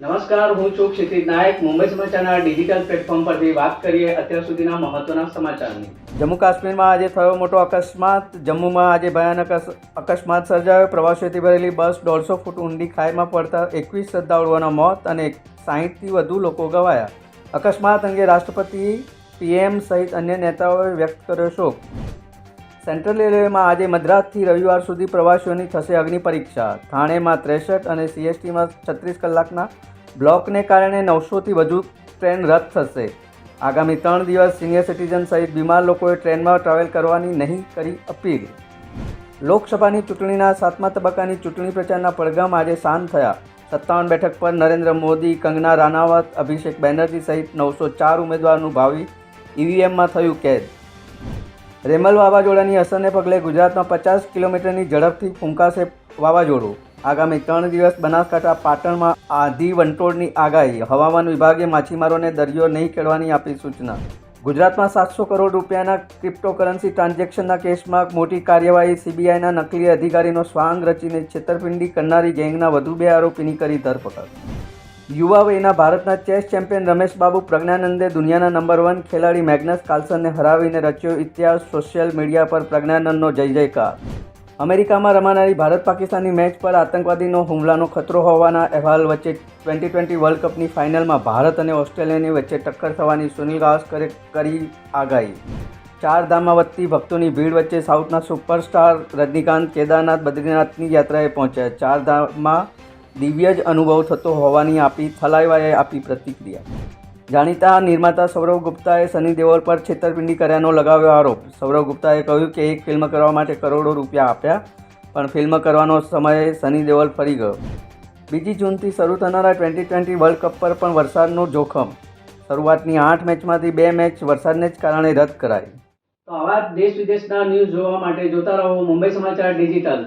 નમસ્કાર, હું છું ક્ષિતિજ નાયક. મુંબઈ સમાચારના ડિજિટલ પ્લેટફોર્મ પરથી વાત કરીએ અત્યાર સુધીના મહત્વના સમાચારની. જમ્મુ કાશ્મીરમાં આજે થયો મોટો અકસ્માત. જમ્મુમાં આજે ભયાનક અકસ્માત સર્જાયો. પ્રવાસીઓથી ભરેલી બસ દોઢસો ફૂટ ઊંડી ખાઈમાં પડતા એકવીસ શ્રદ્ધાળુઓના મોત અને સાહીઠથી વધુ લોકો ગવાયા. અકસ્માત અંગે રાષ્ટ્રપતિ પીએમ સહિત અન્ય નેતાઓએ વ્યક્ત કર્યો શોક. સેન્ટ્રલ રેલવેમાં આજે મદ્રાસથી રવિવાર સુધી પ્રવાસીઓની થશે અગ્નિ પરીક્ષા. થાણેમાં ત્રેસઠ અને સીએસટીમાં છત્રીસ કલાકના બ્લોકને કારણે નવસોથી વધુ ટ્રેન રદ થશે. આગામી ત્રણ દિવસ સિનિયર સિટીઝન સહિત બીમાર લોકોએ ટ્રેનમાં ટ્રાવેલ કરવાની નહીં કરી અપીલ. લોકસભાની ચૂંટણીના સાતમા તબક્કાની ચૂંટણી પ્રચારના પડઘમ આજે શાંત થયા. સત્તાવન બેઠક પર નરેન્દ્ર મોદી, કંગના રાણાવત, અભિષેક બેનર્જી સહિત નવસો ચાર ઉમેદવારનું ભાવિ ઈવીએમમાં થયું કેદ. રેમલ વાવાઝોડાની અસરને પગલે ગુજરાતમાં પચાસ કિલોમીટરની ઝડપથી ફૂંકાશે વાવાઝોડું. આગામી ત્રણ દિવસ બનાસકાંઠા, પાટણમાં આધી વંટોળની આગાહી. હવામાન વિભાગે માછીમારોને દરિયો નહીં ખેડવાની આપી સૂચના. ગુજરાતમાં સાતસો કરોડ રૂપિયાના ક્રિપ્ટોકરન્સી ટ્રાન્ઝેક્શનના કેસમાં મોટી કાર્યવાહી સીબીઆઈના નકલી અધિકારીનો સ્વાંગ રચીને છેતરપિંડી કરનારી ગેંગના વધુ બે આરોપીની કરી ધરપકડ. યુવા વયના ભારતના ચેસ ચેમ્પિયન રમેશ બાબુ પ્રજ્ઞાનંદે દુનિયાના નંબર વન ખેલાડી મેગ્નસ કાર્લસનને હરાવીને રચ્યો ઇતિહાસ, સોશિયલ મીડિયા પર પ્રજ્ઞાનંદનો જય જયકાર. અમેરિકામાં રમાનારી ભારત પાકિસ્તાનની મેચ પર આતંકવાદીનો હુમલાનો ખતરો હોવાના અહેવાલ વચ્ચે ટ્વેન્ટી ટ્વેન્ટી વર્લ્ડ કપની ફાઇનલમાં ભારત અને ઓસ્ટ્રેલિયાની વચ્ચે ટક્કર થવાની સુનિલ ગાવસ્કરે કરી આગાહી. ચાર ધામમાં વધતી ભક્તોની ભીડ વચ્ચે સાઉથના સુપરસ્ટાર રજનીકાંત, કેદારનાથ, બદ્રીનાથની યાત્રાએ પહોંચ્યા. ચાર ધામમાં દિવ્ય જ અનુભવ થતો હોવાની આપી થલાઈવાએ આપી પ્રતિક્રિયા. જાણીતા નિર્માતા સૌરવ ગુપ્તાએ સની દેઓલ પર છેતરપિંડી કર્યાનો લગાવ્યો આરોપ. સૌરવ ગુપ્તાએ કહ્યું કે એક ફિલ્મ કરવા માટે કરોડો રૂપિયા આપ્યા, પણ ફિલ્મ કરવાનો સમયે સની દેઓલ ફરી ગયો. બીજી જૂનથી શરૂ થનારા ટ્વેન્ટી ટ્વેન્ટી વર્લ્ડ કપ પર પણ વરસાદનું જોખમ. શરૂઆતની આઠ મેચમાંથી બે મેચ વરસાદને જ કારણે રદ કરાઈ. તો આવા દેશ વિદેશના ન્યૂઝ જોવા માટે જોતા રહો મુંબઈ સમાચાર ડિજિટલ.